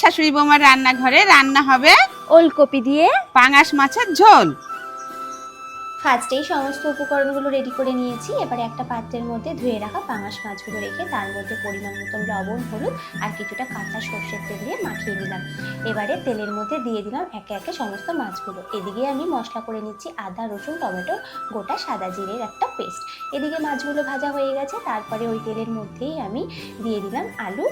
শাশুড়ি বৌমার রান্নাঘরে রান্না হবে ওলকপি দিয়ে পাঙাশ মাছের ঝোল। ফার্স্টেই সমস্ত উপকরণগুলো রেডি করে নিয়েছি। এবারে একটা পাত্রের মধ্যে ধুয়ে রাখা পাঙাশ মাছগুলো রেখে তার মধ্যে পরিমাণ মতন লবণ হলুদ আর কিছুটা কাঁচা সর্ষের তেল দিয়ে মাখিয়ে দিলাম এবারে তেলের মধ্যে দিয়ে দিলাম একে একে সমস্ত মাছগুলো। এদিকে আমি মশলা করে নিচ্ছি আদা রসুন টমেটো গোটা সাদা জিরের একটা পেস্ট। এদিকে মাছগুলো ভাজা হয়ে গেছে। তারপরে ওই তেলের মধ্যেই আমি দিয়ে দিলাম আলু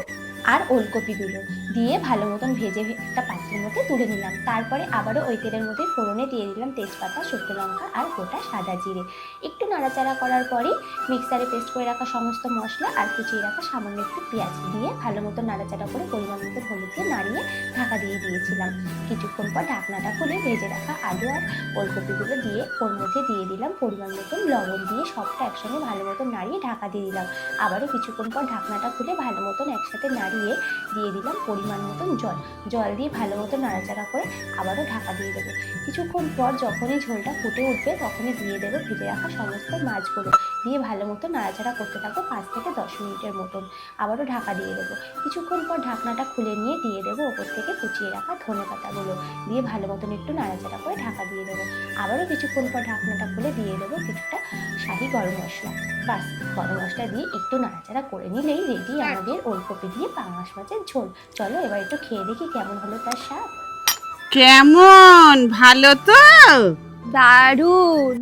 আর ওলকপিগুলো দিয়ে ভালো মতন ভেজে একটা পাত্রের মধ্যে তুলে নিলাম। তারপরে আবারও ওই তেলের মধ্যে ফোড়নে দিয়ে দিলাম তেজপাতা, শুকনো লঙ্কা আর গোটা সাদা জিরে। একটু নাড়াচাড়া করার পরেই মিক্সারে পেস্ট করে রাখা সমস্ত মশলা আর কুচিয়ে রাখা সামান্য একটু পেঁয়াজ দিয়ে ভালো মতো নাড়াচাড়া করে পরিমাণ মতো হলুদ দিয়ে নাড়িয়ে ঢাকা দিয়ে দিয়েছিলাম। কিছুক্ষণ পর ঢাকনাটা খুলে ভেজে রাখা আলু আর ওলকপিগুলো দিয়ে ওর মধ্যে দিয়ে দিলাম পরিমাণ মতন লবণ দিয়ে সবটা একসঙ্গে ভালো মতো নাড়িয়ে ঢাকা দিয়ে দিলাম। আবারও কিছুক্ষণ পর ঢাকনাটা খুলে ভালো মতন একসাথে নাড়িয়ে দিয়ে দিয়ে দিলাম পরিমাণ মতন জল। জল দিয়ে ভালো মতো নাড়াচাড়া করে আবারও ঢাকা দিয়ে দেবো। কিছুক্ষণ পর যখনই ঝোলটা ফুটে উঠবে তখনই দিয়ে দেবো ভেজে রাখা সমস্ত মাছগুলো। দিয়ে ভালো মতো নাড়াচাড়া করতে থাকব পাঁচ থেকে দশ মিনিটের মতন। আবারও ঢাকা দিয়ে দেবো। কিছুক্ষণ পর ঢাকনাটা খুলে নিয়ে দিয়ে দেবো ওপর থেকে কুচিয়ে রাখা ধনে পাতাগুলো। দিয়ে ভালো মতন একটু নাড়াচাড়া করে ঢাকা দিয়ে দেবো। আবারও কিছুক্ষণ পর ঢাকনাটা খুলে দিয়ে দেবো কিছুটা শাহি গরম মশলা। বাস গরম মশলা দিয়ে একটু নাড়াচাড়া করে নিলেই রেডি আমাদের ওলকপি দিয়ে পাঙাশ মাছের ঝোল। চলো এবার একটু খেয়ে দেখি কেমন হলো তার স্বাদ। কেমন? ভালো তো? দারুণ!